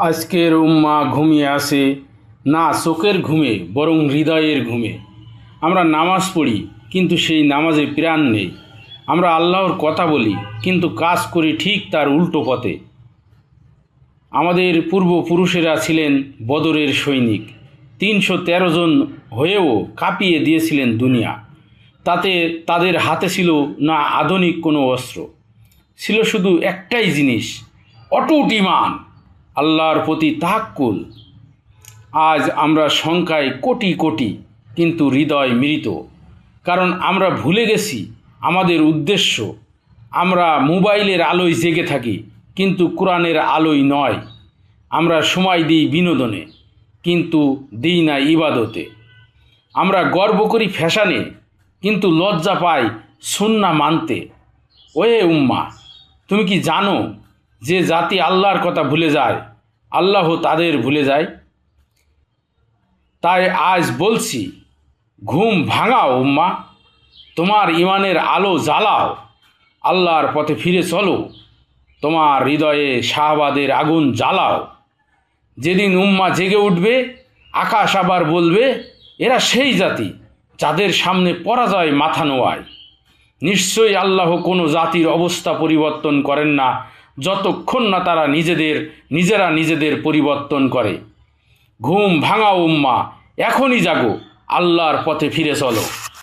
আজকের উম্মা ঘুমিয়ে আসে, না চোখের ঘুমে, বরং হৃদয়ের ঘুমে। আমরা নামাজ পড়ি, কিন্তু সেই নামাজে প্রাণ নেই। আমরা আল্লাহর কথা বলি, কিন্তু কাজ করি ঠিক তার উল্টো পথে। আমাদের পূর্বপুরুষেরা ছিলেন বদরের সৈনিক। তিনশো তেরো জন হয়েও কাঁপিয়ে দিয়েছিলেন দুনিয়া। তাতে তাদের হাতে ছিল না আধুনিক কোনো অস্ত্র। ছিল শুধু একটাই জিনিস, অটুট ইমান। আল্লাহর প্রতি তাহাক্কুল। আজ আমরা সংখ্যায় কোটি কোটি, কিন্তু হৃদয় মৃত। কারণ আমরা ভুলে গেছি আমাদের উদ্দেশ্য। আমরা মোবাইলের আলোয় জেগে থাকি, কিন্তু কোরআনের আলোয় নয়। আমরা সময় দিই বিনোদনে, কিন্তু দিই না ইবাদতে। আমরা গর্ব করি ফ্যাশানে, কিন্তু লজ্জা পাই সুন্না মানতে। ওয়ে উম্মা, তুমি কি জানো যে জাতি আল্লাহর কথা ভুলে যায়? আল্লাহ তাদের ভুলে যায়। তাই আজ বলছি, ঘুম ভাঙাও উম্মা, তোমার ইমানের আলো জ্বালাও, আল্লাহর পথে ফিরে চলো, তোমার হৃদয়ে শাহবাদের আগুন জ্বালাও। যেদিন উম্মা জেগে উঠবে, আকাশ আবার বলবে, এরা সেই জাতি, যাদের সামনে পরাজয় মাথা নোয়ায়। নিশ্চয়ই আল্লাহ কোনো জাতির অবস্থা পরিবর্তন করেন না যতক্ষণ না তারা নিজেদের, নিজেরা নিজেদের পরিবর্তন করে। ঘুম ভাঙা উম্মা, এখনই জাগো, আল্লাহর পথে ফিরে চলো।